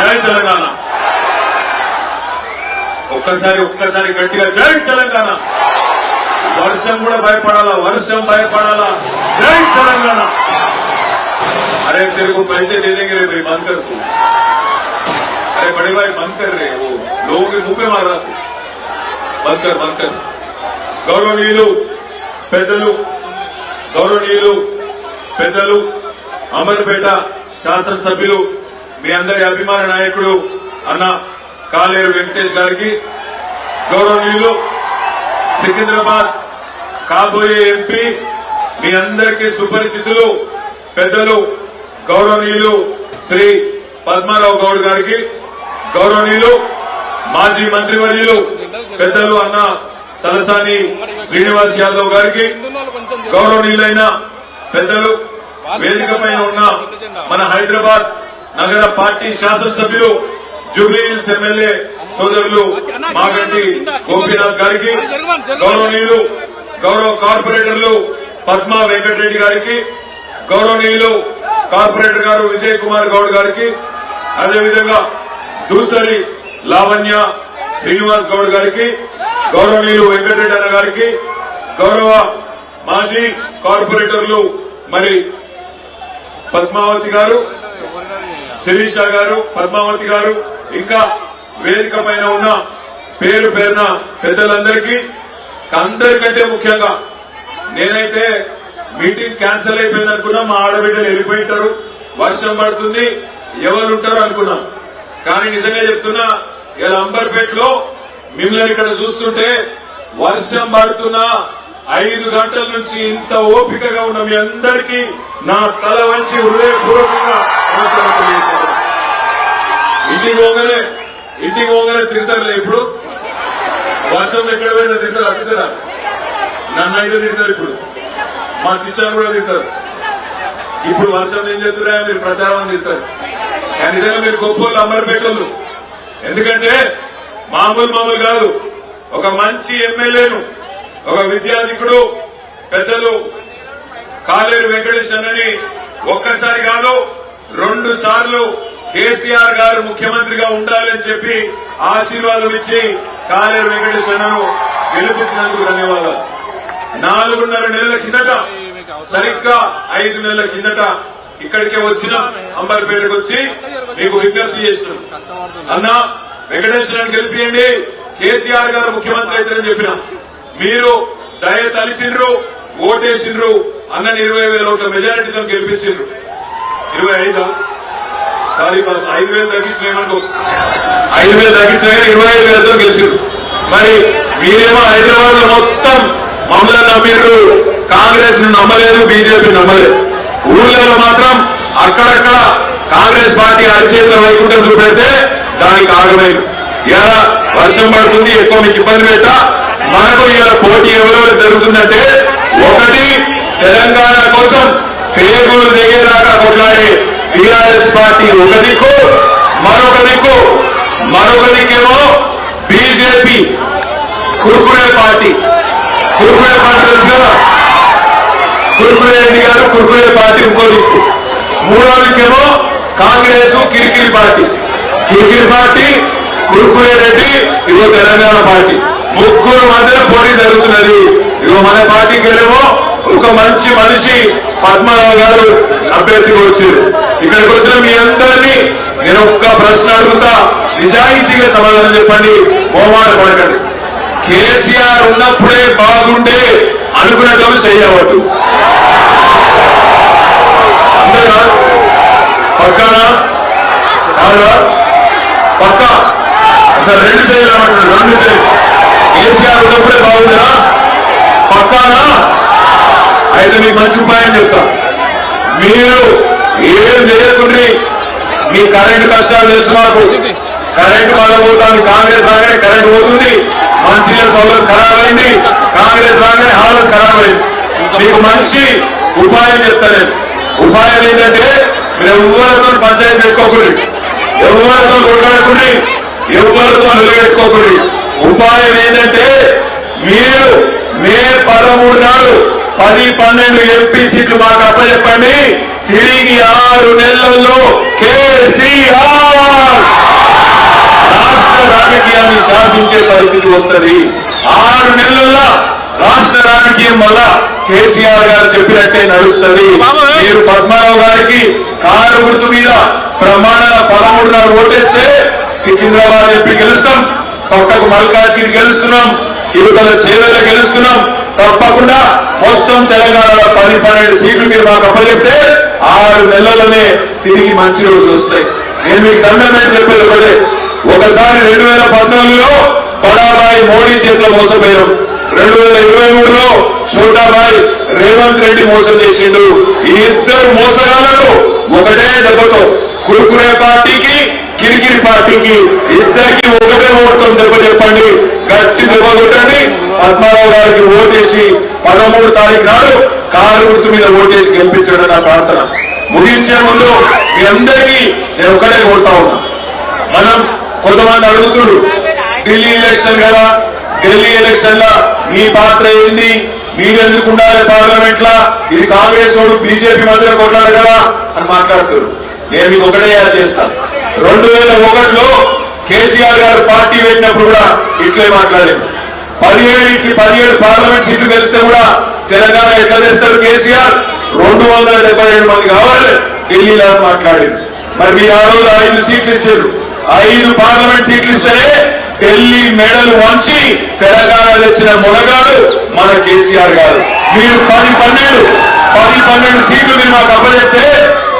జై తెలంగాణ ఒక్కసారి ఒక్కసారి గట్టిగా జై తెలంగాణ వర్షం కూడా భయపడాలా వర్షం భయపడాలా జై తెలంగాణ अरे तेरे को पैसे दे देंगे रे भाई बंद कर तू अरे बड़े भाई बंद कर रहे वो लोगों के मुंह पे मार रहा तू बंद कर बंद कर గౌరవనీయులు పెద్దలు గౌరవనీయులు పెద్దలు అమర్పేట శాసనసభ్యులు మీ అందరి అభిమాన నాయకుడు అన్న కాలేరు వెంకటేష్ గారికి గౌరవనీయులు సికింద్రాబాద్ కాబోయే ఎంపీ మీ అందరికీ సుపరిచితులు పెద్దలు గౌరవనీయులు శ్రీ పద్మారావు గౌడ్ గారికి గౌరవనీయులు మాజీ మంత్రివర్యులు పెద్దలు అన్న తలసాని శ్రీనివాస్ యాదవ్ గారికి గౌరవనీయులైన పెద్దలు వేదికపై ఉన్న మన హైదరాబాద్ నగర పార్టీ శాసనసభ్యులు జూబ్లీ హిల్స్ ఎమ్మెల్యే సోదరులు మాగంటి గోపీనాథ్ గారికి గౌరవనీయులు గౌరవ కార్పొరేటర్లు పద్మా వెంకటరెడ్డి గారికి గౌరవనీయులు కార్పొరేటర్ గారు విజయ్ కుమార్ గౌడ్ గారికి అదేవిధంగా దూసరి లావణ్య శ్రీనివాస్ గౌడ్ గారికి గౌరవనీయులు వెంకటరెడ్డి అన్న గారికి గౌరవ మాజీ కార్పొరేటర్లు మరి పద్మావతి గారు శిరీష గారు పద్మావతి గారు ఇంకా వేదిక పైన ఉన్న పేరు పేరున పెద్దలందరికీ అందరికంటే ముఖ్యంగా నేనైతే మీటింగ్ క్యాన్సిల్ అయిపోయింది అనుకున్నా మా ఆడబిడ్డలు వెళ్ళిపోయింటారు వర్షం పడుతుంది ఎవరు ఉంటారు అనుకున్నా. కానీ నిజంగా చెప్తున్నా ఇలా అంబర్పేటలో మిమ్మల్ని ఇక్కడ చూస్తుంటే వర్షం పడుతున్నా ఐదు గంటల నుంచి ఇంత ఓపికగా ఉన్న మీ అందరికీ నా తల వంచి హృదయపూర్వకంగా నమస్కారం ఇంటికి పోగానే ఇంటికి పోగానే తిడతారులే ఇప్పుడు. వర్షం ఎక్కడ పోయినా తిడతారు అడుగుతారా నన్ను అయితే తిడతారు ఇప్పుడు. మా చిచ్చాను కూడా తింటారు ఇప్పుడు వర్షం ఏం చేస్తున్నా మీరు ప్రచారం తిడతారు కానీ నిజంగా మీరు గొప్పలు అమరపేటలు ఎందుకంటే మామూలు మామూలు కాదు. ఒక మంచి ఎమ్మెల్యేను ఒక విద్యాధికుడు పెద్దలు కాలేరు వెంకటేశ్వరని ఒక్కసారి కాదు రెండు సార్లు కేసీఆర్ గారు ముఖ్యమంత్రిగా ఉండాలని చెప్పి ఆశీర్వాదం ఇచ్చి కాలేరు వెంకటేష్ గెలిపించినందుకు ధన్యవాదాలు. నాలుగున్నర నెలల కిందట సరిగ్గా ఐదు నెలల కిందట ఇక్కడికే వచ్చిన అంబర్పేటకు వచ్చి మీకు విజ్ఞప్తి చేస్తున్నాం. అన్నా వెంకటేశ్వరని గెలిపియండి కేసీఆర్ గారు ముఖ్యమంత్రి అవుతారని చెప్పిన. మీరు దయ తలిచిండ్రు ఓటేసిండ్రు అన్న ఇరవై వేల ఓట్ల మెజారిటీతో గెలిపించిండ్రు. ఇరవై ఐదా. సారీ బాస్ ఐదు వేలు తగ్గించినామనుకో ఐదు వేలు తగ్గించిన ఇరవై ఐదు వేలతో గెలిచారు మరి మీరేమో హైదరాబాద్లో మొత్తం మమ్మల్ని నమ్మిండ్రు కాంగ్రెస్ను నమ్మలేదు బీజేపీ నమ్మలేదు. ఊర్లలో మాత్రం అక్కడక్కడ కాంగ్రెస్ పార్టీ అరిచేతుల వైకుంఠం చూపెడితే దానికి ఆగలేదు ఇలా వర్షం పడుతుంది ఎక్కువ మీకు ఇబ్బంది పెట్ట. మనకు ఇలా పోటీ ఎవరెవరు జరుగుతుందంటే ఒకటి తెలంగాణ కోసం పేగులు దిగేదాకా కొట్లాడే టీఆర్ఎస్ పార్టీ ఒక దిక్కు మరొక దిక్కు మరొక దిక్కేమో BJP Kurkure party. Kurkure party తెలుసు కదా? కురుకురే రెడ్డి గారు కురుకురే పార్టీ ఇంకో దిక్కు. మూడో దిక్కేమో కాంగ్రెస్ కిరికిరి పార్టీ. కిరికిరి పార్టీ కురుకురే రెడ్డి ఇగో తెలంగాణ పార్టీ. ముగ్గురు మధ్య పోటీ జరుగుతున్నది. ఇగో మన పార్టీకి వెళ్ళేమో ఒక మంచి మనిషి పద్మారావు గారు అభ్యర్థిగా వచ్చారు. ఇక్కడికి వచ్చిన మీ అందరినీ నేను ఒక్క ప్రశ్న అడుగుతా. నిజాయితీగా సమాధానం చెప్పండి. మోమాట పడకండి. కేసీఆర్ ఉన్నప్పుడే బాగుండే అనుకున్నట్లు చేయవద్దు. అంతేనా పక్కన? కాదా పక్క? అసలు రెండు సైడ్లు రెండు చేయాలి. కేసీఆర్ ఉన్నప్పుడే బాగుందిరా పక్కానా? అయితే మీకు మంచి ఉపాయం చెప్తా. మీరు ఏం చేయకుండ్రి మీ కరెంటు కష్టాలు తెలుసు మాకు. కరెంటు పడబోతాను కాంగ్రెస్ రాగానే కరెంటు పోతుంది. మంచిగా సౌలభ్యం ఖరాబ్ అయింది కాంగ్రెస్ రాగానే హాలత్ ఖరాబ్ అయింది. మీకు మంచి ఉపాయం చెప్తా నేను. ఉపాయం ఏంటంటే మీరు ఎవరితో పంచాయతీ పెట్టుకోకండి ఎవరితో కొట్లాడకండి ఎవరితో నిలబెట్టుకోకండి ఉపాయం ఏంటంటే మీరు మే పదమూడు నాడు పది పన్నెండు ఎంపీ సీట్లు మాకు అప్పచెప్పండి. తిరిగి ఆరు నెలల్లో కేసీఆర్ రాజకీయాన్ని శాసించే పరిస్థితి వస్తది. ఆరు నెలల్లో రాష్ట్ర రాజకీయం వల్ల కేసీఆర్ గారు చెప్పినట్టే నడుస్తుంది. మీరు పద్మారావు గారికి కారు గుర్తు మీద ప్రమాణాల పదమూడున్నర ఓటేస్తే సికింద్రాబాద్ ఎంపీ గెలుస్తాం. పక్కకు మల్కాజ్గిరి గెలుస్తున్నాం. యువతల చేవెల గెలుస్తున్నాం. తప్పకుండా మొత్తం తెలంగాణలో పది పన్నెండు సీట్లు మీరు మాకు అప్పచెప్తే ఆరు నెలలోనే తిరిగి మంచి రోజులు వస్తాయి. నేను మీకు దండం చెప్పేది ఒకటే. ఒకసారి రెండు వేల పంతొమ్మిదిలో బడాబాయి మోడీ చేతిలో మోసపోయారు. రెండు వేల ఇరవై మూడులో చోటాబాయి రేవంత్ రెడ్డి మోసం చేసిండు. ఈ ఇద్దరు మోసగాళ్ళకు ఒకటే దెబ్బతో కురుకురే పార్టీకి గిరిగిరి పార్టీకి ఇద్దరికి ఒకటే ఓటుతో దెబ్బ చెప్పండి గట్టి దెబ్బ కొట్టండి. పద్మారావు గారికి ఓటేసి పదమూడు తారీఖు నాడు కారు గుర్తు మీద ఓటేసి గెలిపించడం నా ప్రార్థన. ముగించే ముందు మీ అందరికీ నేను ఒకటే కోరుతా ఉన్నా. మనం కొంతమంది అడుగుతుడు ఢిల్లీ ఎలక్షన్ కదా ఢిల్లీ ఎలక్షన్ లా మీ పాత్ర ఏంది? మీరెందుకు ఉండాలి పార్లమెంట్ లా ఇది కాంగ్రెస్ వాడు బీజేపీ మధ్య కొట్లాడు కదా అని మాట్లాడుతున్నారు నేను మీకు ఒకటే యాడ్ చేస్తాను రెండు వేల ఒకటిలో కేసీఆర్ గారు పార్టీ పెట్టినప్పుడు కూడా ఇట్లే మాట్లాడింది. పదిహేడుకి పదిహేడు పార్లమెంట్ సీట్లు గెలిస్తే కూడా తెలంగాణ ఎట్లా తెస్తారు కేసీఆర్? రెండు వందల డెబ్బై ఏడు మంది కావాలి ఢిల్లీలో మాట్లాడింది. మరి మీరు ఆ రోజు ఐదు సీట్లు ఇచ్చారు. ఐదు పార్లమెంట్ సీట్లు ఇస్తేనే ఢిల్లీ మెడలు వంచి తెలంగాణ తెచ్చిన మునగాడు మన కేసీఆర్ గారు. మీరు పది పన్నెండు పది పన్నెండు సీట్లు మీరు మాకు అప్పచెప్తే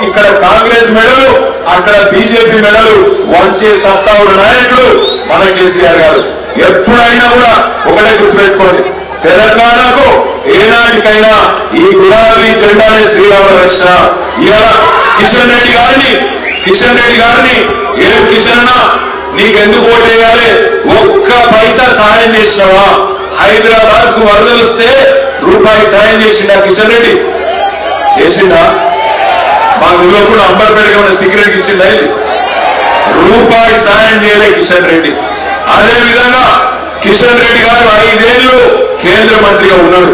ఇక్కడ కాంగ్రెస్ మెడలు అక్కడ బీజేపీ మెడలు వంచే సత్తా ఉన్న నాయకుడు మన కేసీఆర్ గారు. ఎప్పుడైనా కూడా ఒకటే గుర్తుపెట్టుకోండి. తెలంగాణకు ఏనాటికైనా ఈ గులాబీ జెండానే శ్రీరామ రక్ష ఇలా కిషన్ రెడ్డి గారిని కిషన్ రెడ్డి గారిని ఏం కిషన్ అన్న నీకెందుకు ఓటేయాలి ఒక్క పైసా సాయం చేసినావా? హైదరాబాద్కు వరదలు వస్తే రూపాయి సాయం చేసిండా కిషన్ రెడ్డి? చేసిందా మా ఊళ్ళో కూడా అంబర్పేటగా ఉన్న సిగరెట్ ఇచ్చింది అయింది రూపాయి సాయం చేయలే కిషన్ రెడ్డి. అదే విధంగా కిషన్ రెడ్డి గారు ఐదేళ్ళు కేంద్ర మంత్రిగా ఉన్నాడు.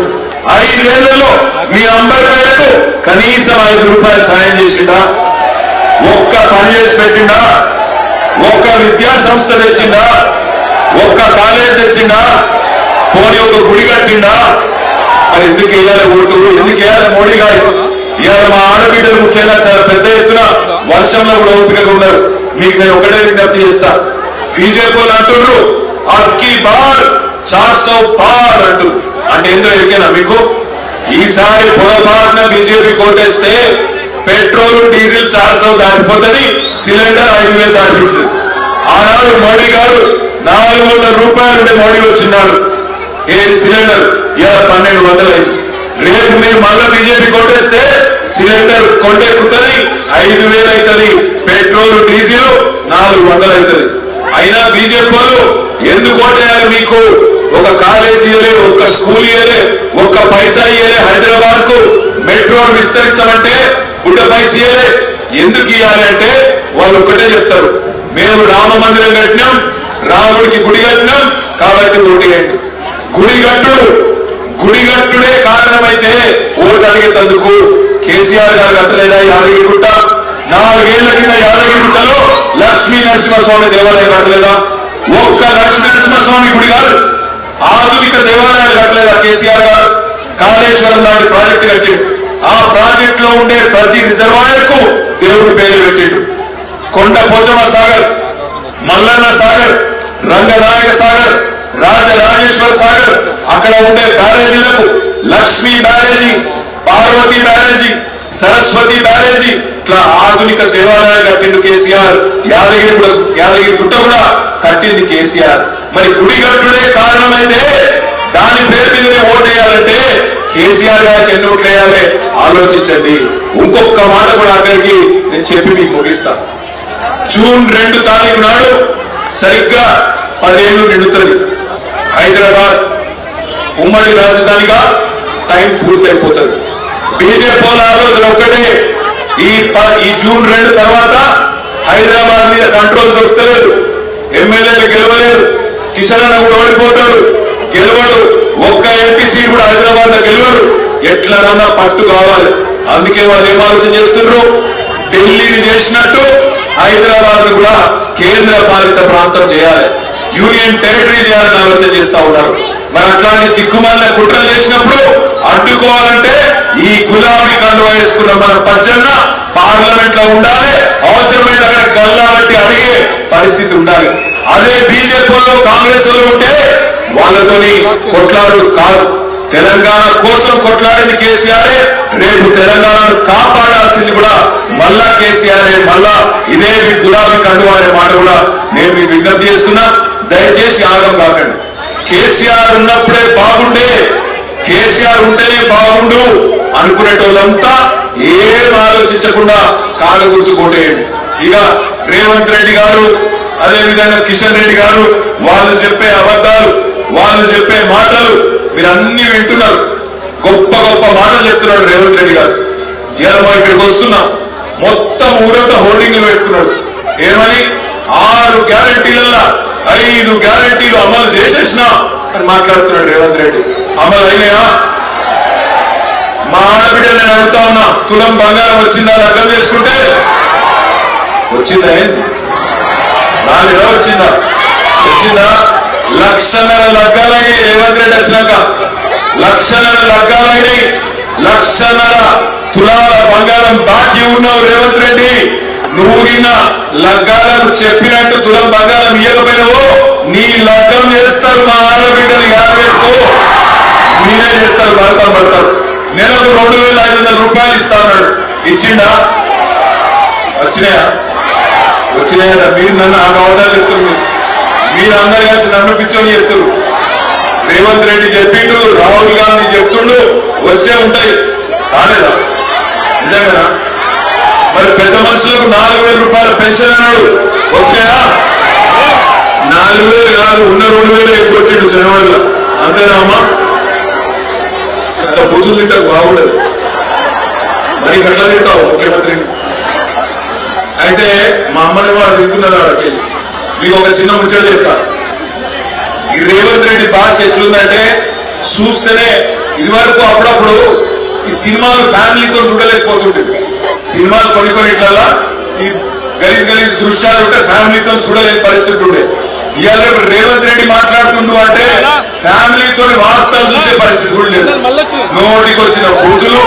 ఐదేళ్ళలో మీ అంబర్పేటకు కనీసం ఐదు రూపాయలు సాయం చేసిండా? ఒక్క పని చేసి పెట్టిండా? ఒక్క విద్యా సంస్థ తెచ్చిందా ఒక్క కాలేజ్ తెచ్చిండా? పోనీ ఒక గుడి కట్టిండా? మరి ఎందుకు వేయాలి ఓటు? ఎందుకు వేయాలి మోడీ గారు? ఇవాళ మా ఆడబిడ్డలు ముఖ్యంగా చాలా పెద్ద ఎత్తున వర్షంలో కూడా ఓపికగా ఉన్నారు. మీకు నేను ఒకటే విజ్ఞప్తి చేస్తా. బీజేపీ అంటున్నారు అక్కి బార్ చార్ సౌ పార్ అంటూ. అంటే ఏందో ఎరికేనా మీకు? ఈసారి పొరపాటున బీజేపీ కోటేస్తే పెట్రోల్ డీజిల్ చార్ సౌ దాటిపోతుంది సిలిండర్ ఐదు వేలు దాటిపోతుంది. ఆనాడు మోడీ గారు నాలుగు వందల రూపాయలు ఉండే మోడీ వచ్చినాడు. ఏది సిలిండర్? ఇలా పన్నెండు వందలు అయింది రేపు మీరు మళ్ళా బీజేపీ కొట్టేస్తే సిలిండర్ కొండెక్కుతుంది ఐదు వేలు అవుతుంది పెట్రోల్ డీజిల్ నాలుగు వందలు అవుతుంది అయినా బీజేపీ వాళ్ళు ఎందుకు ఓటేయాలి మీకు? ఒక కాలేజీ ఇయలే ఒక స్కూల్ ఇయలే ఒక్క పైసా ఇయలే హైదరాబాద్కు మెట్రో విస్తరిస్తామంటే గుడ్డ పైస ఇయలే ఎందుకు ఇవ్వాలి అంటే వాళ్ళు ఒకటే చెప్తారు. మేము రామ మందిరం కట్టినాం రాముడికి గుడి కట్టినాం కాబట్టి ఓటేయండి గుడి కట్టుడు గుడిగట్టుడే కారణమైతే ఓటు అడిగేటందుకు కేసీఆర్ గారు కట్టలేదా యాదగిరిగుట్ట నాలుగేళ్ళ కింద యాదగిరిగుట్టలో లక్ష్మీ నరసింహస్వామి దేవాలయం కట్టలేదా? ఒక్క లక్ష్మీ నరసింహస్వామి గుడి కాదు ఆధునిక దేవాలయాలు కట్టలేదా కేసీఆర్ గారు? కాళేశ్వరం లాంటి ప్రాజెక్టు కట్టిండు ఆ ప్రాజెక్ట్లో ఉండే ప్రతి రిజర్వాయర్కు పేరు పెట్టిండు. కొండ పోచమ్మ సాగర్ మల్లన్న సాగర్ రంగనాయక సాగర్ రాజరాజేశ్వర సాగర్ అక్కడ ఉండే బ్యారేజీలకు లక్ష్మీ బ్యారేజీ పార్వతి బ్యారేజీ సరస్వతి బ్యారేజీ ఇట్లా ఆధునిక దేవాలయాలు కట్టిండు కేసీఆర్. యాదగిరి యాదగిరి గుట్ట కూడా కట్టింది కేసీఆర్. మరి గుడి కట్టుడే కారణమైతే దాని పేరు మీదనే ఓటేయాలంటే కేసీఆర్ గారికి ఎన్ని ఓట్లేయాలి ఆలోచించండి. ఇంకొక మాట కూడా అక్కడికి నేను చెప్పి మీకు ముగిస్తా. జూన్ రెండు తారీఖు నాడు సరిగ్గా పదేళ్ళు నిండుతుంది హైదరాబాద్ ఉమ్మడి రాజధానిగా టైం పూర్తయిపోతుంది. బీజేపీ వాళ్ళ ఆలోచన ఒక్కటే. ఈ ఈ జూన్ రెండు తర్వాత హైదరాబాద్ మీద కంట్రోల్ దొరకలేదు. ఎమ్మెల్యేలు గెలవలేదు. కిషన్ అన్న కూడా ఓడిపోతాడు. గెలవడు. ఒక్క ఎంపీ సీట్ కూడా హైదరాబాద్లో గెలవడు. ఎట్లనన్నా పట్టు కావాలి. అందుకే వాళ్ళు ఏం ఆలోచన చేస్తున్నారు? ఢిల్లీని చేసినట్టు హైదరాబాద్ కూడా కేంద్ర పాలిత ప్రాంతం చేయాలి. యూనియన్ టెరిటరీ చేయాలని ఆలోచన చేస్తా ఉన్నారు. మరి అట్లాంటి దిక్కుమాల కుట్రలు చేసినప్పుడు అడ్డుకోవాలంటే ఈ గులాబీ కండువా వేసుకున్న మన పచ్చన్న పార్లమెంట్లో ఉండాలి అవసరమైన అక్కడ గల్లా బట్టి అడిగే పరిస్థితి ఉండాలి. అదే బీజేపీలో కాంగ్రెస్లో ఉంటే వాళ్ళతోని కొట్లాడు కాదు. తెలంగాణ కోసం కొట్లాడింది కేసీఆర్ రేపు తెలంగాణను కాపాడాల్సింది కూడా మళ్ళా కేసీఆర్ మళ్ళా ఇదే గులాబీ కండువా అనే మాట కూడా నేను మీకు విజ్ఞప్తి చేస్తున్నా. దయచేసి ఆగం కాకండి. కేసీఆర్ ఉన్నప్పుడే బాగుండే. కేసీఆర్ ఉంటేనే బాగుండు అనుకునేటోళ్ళంతా ఏం ఆలోచించకుండా కాలు గుర్తు కొట్టేయండి. ఇక రేవంత్ రెడ్డి గారు అదే విధంగా కిషన్ రెడ్డి గారు వాళ్ళు చెప్పే అబద్ధాలు వాళ్ళు చెప్పే మాటలు మీరు అన్ని వింటున్నారు. గొప్ప గొప్ప మాటలు చెప్తున్నాడు రేవంత్ రెడ్డి గారు. ఇలా మనం ఇక్కడికి వస్తున్నాం. మొత్తం ఊరంతా హోర్డింగ్లు పెట్టుకున్నాడు. ఏమని? ఆరు గ్యారంటీలల్లా ఐదు గ్యారంటీలు అమలు చేసేసిన అని మాట్లాడుతున్నాడు రేవంత్ రెడ్డి. అమలు అయినాయా? మా ఆడబిడ్డ నేను అడుగుతా ఉన్నా తులం బంగారం వచ్చిందా అర్థం చేసుకుంటే వచ్చిందా ఏంది? నాలుగా వచ్చిందా? వచ్చిందా? లక్షన్నర లగ్గాలైనాయి రేవంత్ రెడ్డి వచ్చినాక. లక్షన్నర లగ్గాలైనాయి లక్షన్నర తులాల బంగారం బాకీ ఉన్నావు రేవంత్ రెడ్డి. నువ్వు నిన్న లగ్గాలను చెప్పినట్టు తులం బంగారం ఇవ్వకపోయినావు నీ లగ్గం చేస్తారు మా ఆడబిడ్డలు యాభై మీరే చేస్తారు భర్త పడతారు. నెలకు రెండు వేల ఐదు వందల రూపాయలు ఇస్తాడు అన్నాడు ఇచ్చిండా? వచ్చినాయా? వచ్చినాయా మీరు నన్ను ఆ గవర్నర్ చెప్తుంది మీరు అందరు కలిసి నన్ను పిచ్చోని చెప్తున్నారు. రేవంత్ రెడ్డి చెప్పిండు రాహుల్ గాంధీ చెప్తుండు వచ్చే ఉంటాయి. కాలేదా నిజంగా మరి పెద్ద మనుషులకు నాలుగు వేల రూపాయల పెన్షన్ అన్నాడు. వచ్చాయా నాలుగు వేలు కాదు ఉన్న రెండు వేలు ఎక్కువ కొట్టిండు జనవరిలో. అంతేనా అమ్మా అట్లా బుద్ధులు తింటే బాగుండదు. మరి గట్ల తింటావు ముఖ్యమంత్రి అయితే మా అమ్మని వాడు తింటున్నారు వాళ్ళకి మీకు ఒక చిన్న ముచ్చట చెప్తా. ఈ రేవంత్ రెడ్డి భాష ఎట్లుందంటే చూస్తేనే ఇది వరకు అప్పుడప్పుడు ఈ సినిమాలు ఫ్యామిలీతో చూడలేకపోతుంటుంది సినిమాలు కొన్ని కొన్ని ఇట్లా ఈ గలీజ్ గలీజ్ దృశ్యాలు ఉంటే ఫ్యామిలీతో చూడలేని పరిస్థితి ఉండే. ఇవాళ రేపు రేవంత్ రెడ్డి మాట్లాడుతుండు అంటే ఫ్యామిలీతో వార్తలు చూసే పరిస్థితి కూడా లేదు. నోటికి వచ్చిన బూతులు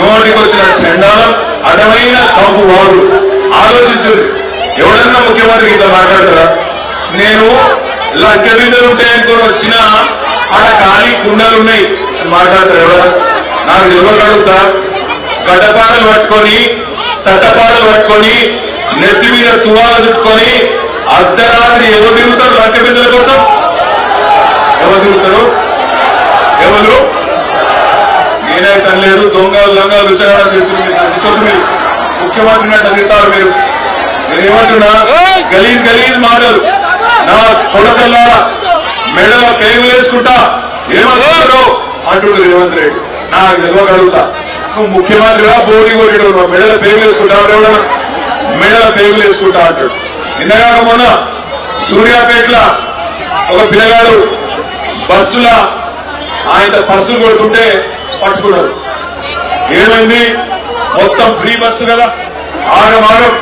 నోటికి వచ్చిన చండాలం అడమైన తప్పు వాడు. ఆలోచించు ఎవడన్నా ముఖ్యమంత్రి ఇట్లా మాట్లాడతారా? నేను లగ్గ బిందెలు ఉంటాయనుకుని వచ్చిన ఆడ ఖాళీ కుండలు ఉన్నాయి మాట్లాడతారు ఎవరు నాకు ఎవరు అడుగుతా గడ్డపాడలు పట్టుకొని తట్టపాడలు పట్టుకొని నెత్తి మీద తువాలు చుట్టుకొని అర్ధరాత్రి ఎవరు తిరుగుతారు? లగ్గ బిందెల కోసం ఎవరు తిరుగుతారు? ఎవరు? నేనే తనలేదు దొంగలు దొంగలు రుచగా తిరుగుతుంది మీరు ముఖ్యమంత్రి అంటే తింటారు మీరు. నేనేమంటున్నా? గలీజ్ గలీజ్ మాటలు. నా కొడకల్లారా మెడలో పేగులు వేసుకుంటా. ఏమంటున్నాడు అంటుడు రేవంత్ రెడ్డి. నాకు తెలియగలుగుతా నువ్వు ముఖ్యమంత్రిగా బోడి కొట్టాడు నువ్వు. మెడల పేగులు వేసుకుంటా మెడల మెడలో వేసుకుంటా అంటాడు. నిన్నగాక మొన్న సూర్యాపేటలో ఒక పిల్లగాడు బస్సుల ఆయన పర్సులు కొడుతుంటే పట్టుకున్నారు ఏమైంది? మొత్తం ఫ్రీ బస్సు కదా? ఆగమాగం.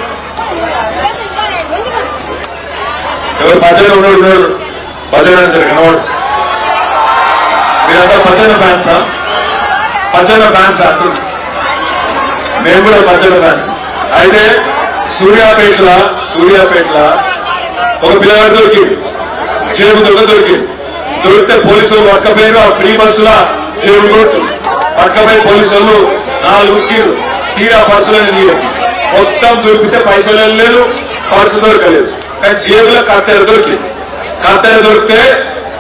ఎవరు భజన ఉన్నాడు? ఉన్నాడు. భజన అంటారు కనవాడు మీరంతా భజన ఫ్యాన్సా? పచ్చళ్ళ ఫ్యాన్స్ అంటున్నారు మేము కూడా పచ్చళ్ళ ఫ్యాన్స్. అయితే సూర్యాపేటల సూర్యాపేటల ఒక పిల్లగాడు దొరికింది జేబు దొంగ దొరికింది దొరికితే పోలీసులు పట్టకపోయారు ఆ ఫ్రీ బస్సుల జేబు కొట్టు. పక్కపై పోలీసులు నాలుగు కీరు తీరా పర్సులని తీరు మొత్తం దొరికితే పైసలు లేదు పర్సు దొరకలేదు. కానీ జేబులో కత్తెర దొరికింది కత్తెర దొరికితే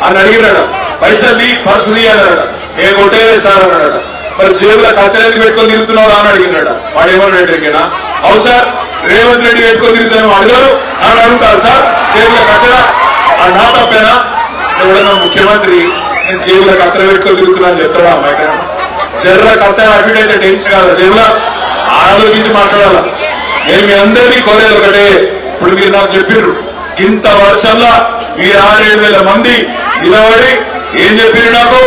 అని అడిగినాడు పైసలు తీ పర్సు తీయాలన్నాడు నేను కొట్టేదే సార్ అన్నాడు మరి జేబులో కత్తెర పెట్టుకొని తిరుగుతున్నావు అని అడిగినాడు. వాడు ఏమన్నాడు ఎక్కడికైనా అవును సార్ రేవంత్ రెడ్డి పెట్టుకొని తిరుగుతాను అడిగారు. అని అడుగుతారు సార్ జేబులో కత్తెర నా తప్పేనా? ఎవడన్నా ముఖ్యమంత్రి నేను జేబులో కత్తెర పెట్టుకొని తిరుగుతున్నాను చెప్తాడా అమ్మాయి జర్ర కత్తెర అడ్మిట్ అయితే టెన్షన్ కాదు జేబులో? ఆలోచించి మాట్లాడాల. నేను మీ అందరినీ కోరేది ఒకటే ఇప్పుడు మీరు నాకు చెప్పిర్రు. ఇంత వర్షంలో మీరు ఆరేడు వేల మంది నిలబడి ఏం చెప్పారు నాకు?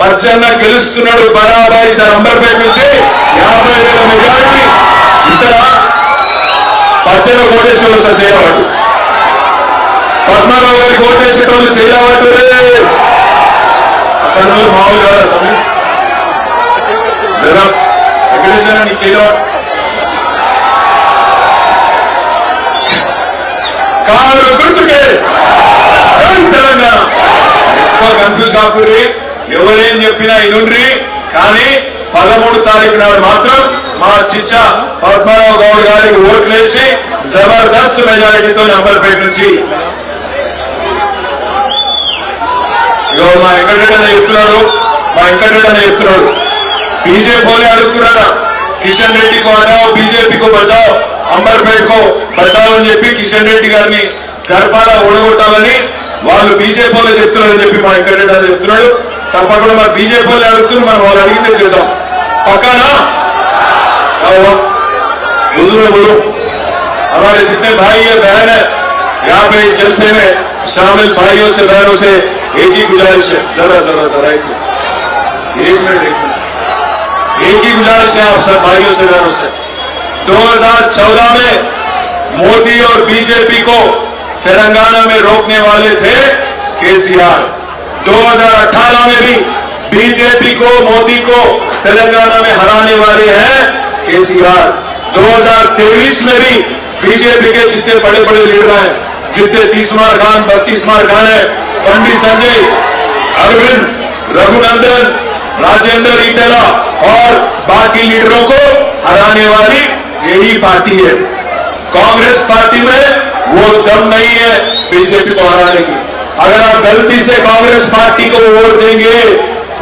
పచ్చన్న గెలుస్తున్నాడు బరాబారి సార్. అంబర్పేట నుంచి యాభై వేల మెజారిటీ. ఇతర పచ్చన్న కోటేశ్వరులు సార్ చేయవాడు పద్మారావు గారికి ఓటేసేటోళ్ళు చేయవాడు కర్నూలు మామూలు కాదా వెంకటేశ్వర నీకు చేయవాడు కారు గుర్తుకే. తెలంగాణ. ఎక్కువ కన్ఫ్యూజ్ కాకూరి ఎవరేం చెప్పినా ఇనుండ్రి. కానీ పదమూడు తారీఖు నాడు మాత్రం మా చిచ్చ పద్మారావు గౌడ్ గారికి ఓట్లేసి జబర్దస్త్ మెజారిటీతో నంబర్పేట నుంచి. ఇగో మా వెంకటరెడ్డి చెప్తున్నాడు. మా వెంకటరెడ్డి చెప్తున్నాడు. బీజేపీ అడుగుతున్నారా? కిషన్ రెడ్డికి అడావు బీజేపీకి బచావ్ అంబర్పేటకు బచావ్ అని చెప్పి కిషన్ రెడ్డి గారిని గర్భాల ఓడగొట్టాలని వాళ్ళు బీజేపీలో చెప్తున్నారని చెప్పి మా వెంకటరెడ్డి చెప్తున్నాడు. తప్పకుండా మా బీజేపీ వాళ్ళే అడుగుతున్నారు మనం వాళ్ళు అడిగితే చేద్దాం పక్కనా बुजुर्ग बोलो हमारे जितने भाई है बहन है यहाँ पे इस जलसे में शामिल भाइयों से बहनों से एक ही गुजारिश है जरा जरा जरा एक मिनट एक मिनट एक मिनट एक ही गुजारिश है आप सब भाइयों से बहनों से 2014 में मोदी और बीजेपी को तेलंगाना में रोकने वाले थे केसीआर 2018 में भी बीजेपी को, मोदी को तेलंगाना में हराने वाले हैं केसीआर। 2023 में भी बीजेपी के जितने बड़े बड़े लीडर हैं, जितने तीस तीसवार खान बत्तीस बत्तीसवार खान है पंडित संजय, अरविंद, रघुनंदन, राजेंद्र इटेला और बाकी लीडरों को हराने वाली यही पार्टी है। कांग्रेस पार्टी में वो दम नहीं है बीजेपी को हराने की। अगर आप गलती से कांग्रेस पार्टी को वोट देंगे,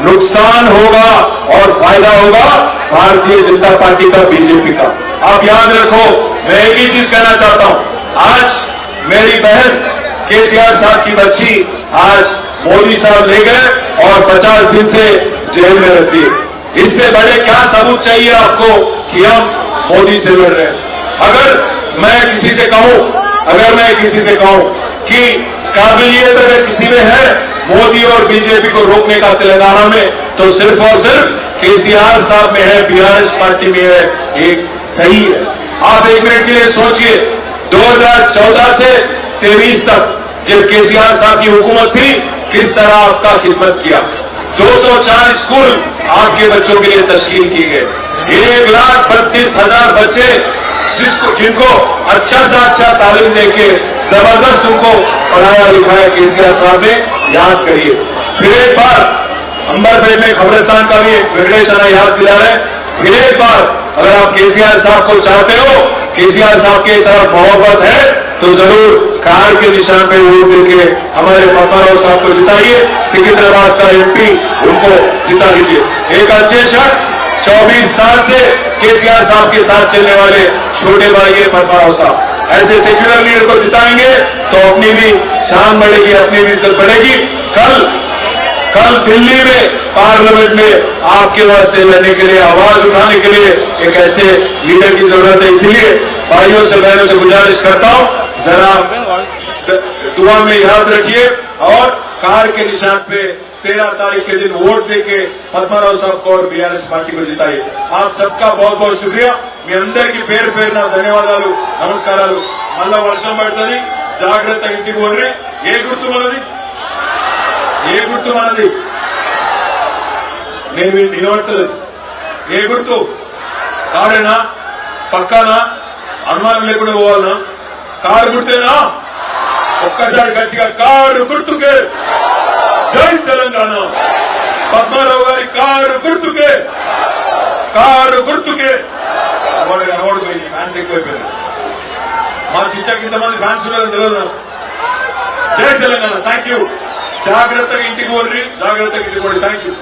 नुकसान होगा और फ़ायदा होगा भारतीय जनता पार्टी का, बीजेपी का। आप याद रखो, मैं एक ही चीज़ कहना चाहता हूँ। आज मेरी बहन केसीआर साहब की बच्ची आज मोदी साहब ले गए और 50 दिन से जेल में रहती है। इससे बड़े क्या सबूत चाहिए आपको कि हम मोदी से लड़ रहे हैं? अगर मैं किसी से कहूँ, अगर मैं किसी से कहूँ कि काबिलियत अगर किसी में है, मोदी और बीजेपी को रोकने का तेलंगाना में तो सिर्फ़ और सिर्फ़ केसीआर साहब में है, बीआरएस पार्टी में है, एक सही है। आप एक मिनट के लिए सोचिए 2014 से 23 तक जब केसीआर साहब की हुकूमत थी, किस तरह आपका खिदमत किया? 204 स्कूल आपके बच्चों के लिए तश्कील किए गए। एक लाख बत्तीस हज़ार बच्चे जिसको जिनको अच्छा से अच्छा तालीम देके ज़बरदस्त उनको पढ़ाया लिखाया केसीआर साहब ने, याद करिए। फिर एक बार अंबरपेट में खबरस्तान का भी एक आना याद दिला रहे हैं। फिर एक बार अगर आप केसीआर साहब को चाहते हो, केसीआर साहब की तरफ़ मोहब्बत है तो ज़रूर कार के निशान पे वोट देके हमारे पप्पाराव साहब को जिताइए। सिकंदराबाद का एमपी उनको जिता दीजिए। एक अच्छे शख्स 24 साल से केसीआर साहब के साथ चलने वाले छोटे भाई पद्माराव साहब। ऐसे सेक्युलर लीडर को जिताएँगे तो अपनी भी शान बढ़ेगी, अपनी भी इज़्ज़त बढ़ेगी। कल कल दिल्ली में, पार्लियामेंट में आपके वास्ते लड़ने के लिए, आवाज़ उठाने के लिए एक ऐसे लीडर की ज़रूरत है। इसलिए भाइयों से, बहनों से गुजारिश करता हूँ, जरा दुआ में याद रखिए और कार के निशान पे तेरह तारीख के दिन वोट देके पद्माराव साहब को और बीआरएस पार्टी को जिताइए आप सबका बहुत बहुत शुक्रिया మీ అందరికీ పేరు పేరున ధన్యవాదాలు నమస్కారాలు మళ్ళా వర్షం పడుతుంది జాగ్రత్త ఇంటికి పోండి ఏ గుర్తు మనది ఏ గుర్తు మనది నేను వినబడతలేదు ఏ గుర్తు కాడేనా పక్కానా అనుమానం లేకుండా పోవాలనా కారు గుర్తేనా ఒక్కసారి గట్టిగా కారు గుర్తుకే జై తెలంగాణ. పద్మారావు గారి కారు గుర్తుకే. కారు గుర్తుకే. వాడు కనబడు పోయింది. ఫ్యాన్స్ ఎక్కువైపోయింది మా చిచ్చాకి ఇంతమంది ఫ్యాన్స్ ఉన్నారని తెలియదు జై తెలంగాణ. థ్యాంక్ యూ జాగ్రత్తగా ఇంటికి పోండి. జాగ్రత్తగా ఇంటికి పోండి. Thank you